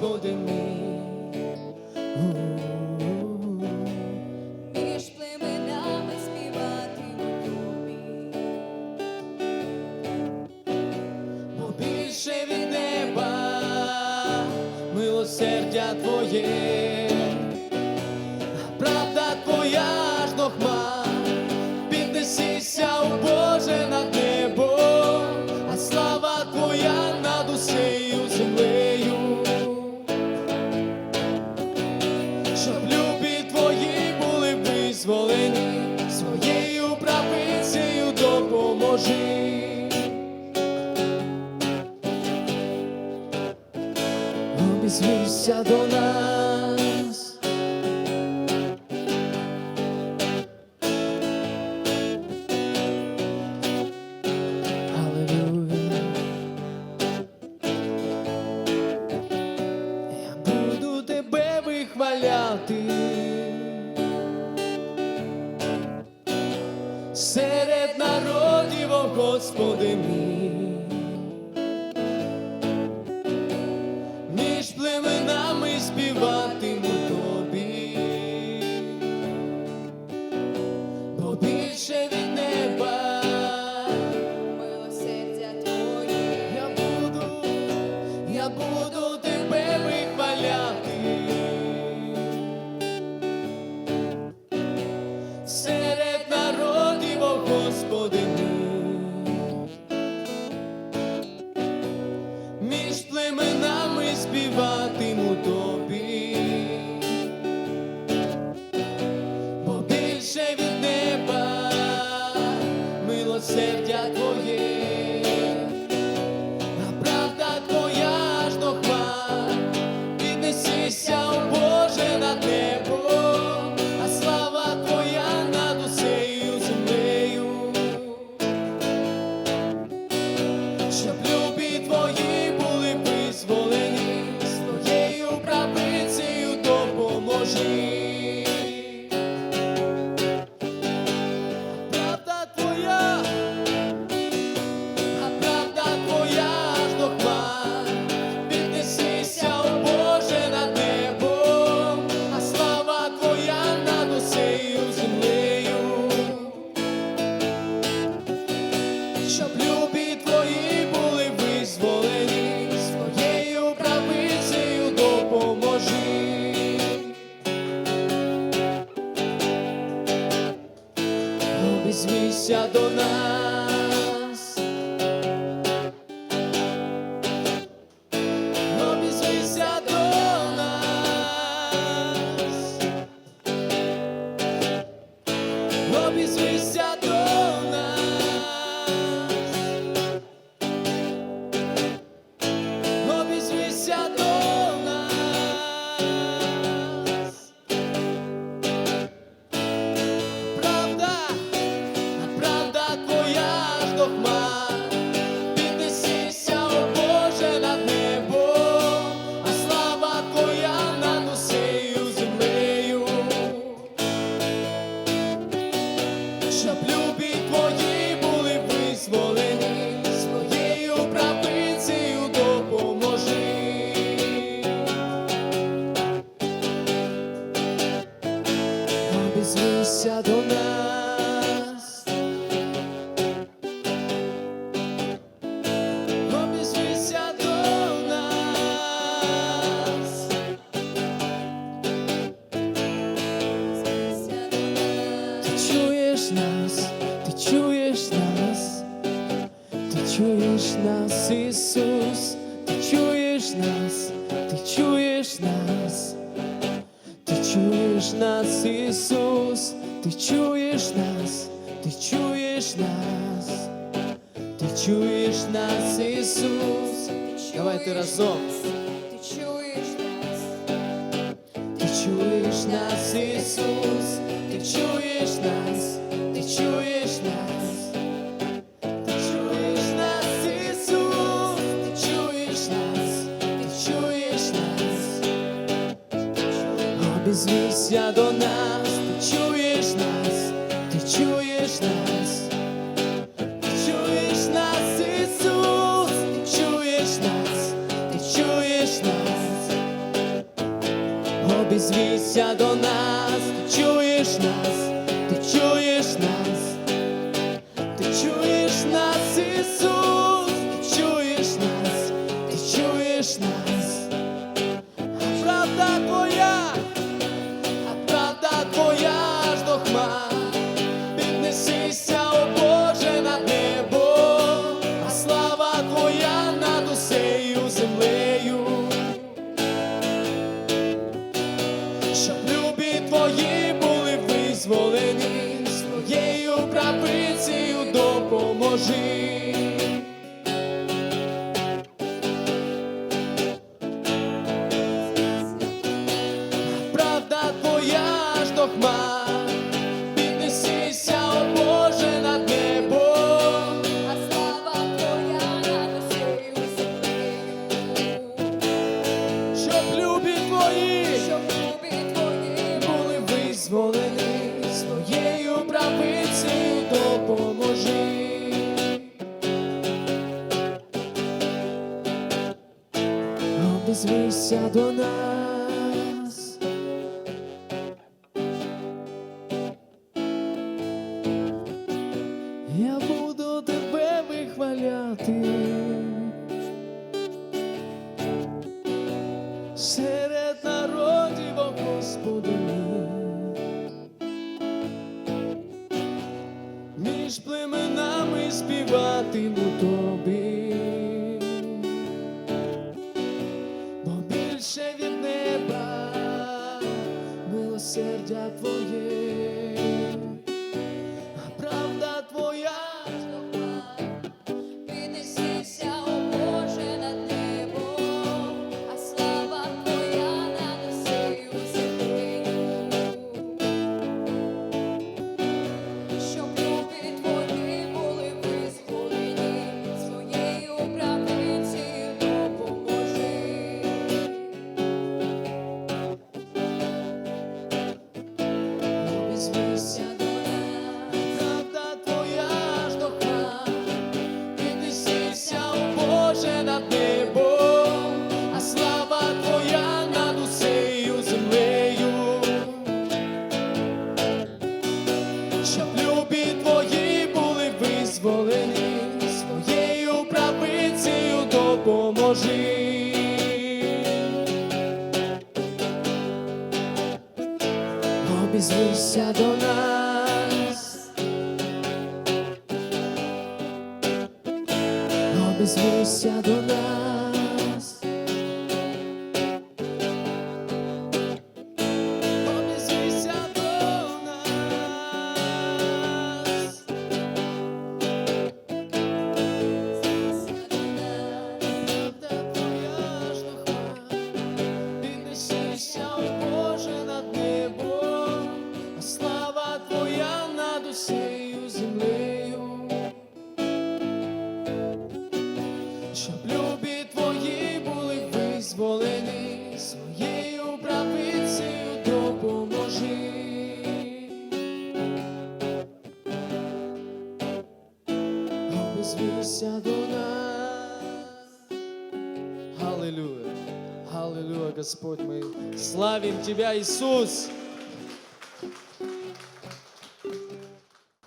Господи мій. Між племенами співати у тобі, бо більше від неба милосердя Твоє. візьмися до нас. Аллилуйя. Буду тебе вихваляти. Серед народів, о Господи мій. племенами співатимуть. deixa brilhar. повернешся до нас, обізвися до нас, ти чуєш нас, ти чуєш нас, ти чуєш нас, Ісус. нас, ты чуєш нас, ты чуєш нас, Ісус. Давайте разом. Ты чуєш нас, ти чуєш нас, Ісус, ти чуєш нас, ты чуєш нас. Обізвійся до нас, ты чуєш. Звіся до нас, ти чуєш нас, ти чуєш. повернувся до нас. Я буду тебе вихваляти. Серед народів о Господи, між племенами співатиму то. for you. Bismillah Adonai. сію землею, щоб любі твої були визволені, своєю правицею допоможи. Обізвися до нас. Аллилуйя, Аллилуйя, Господь, ми славим Тебя, Ісус.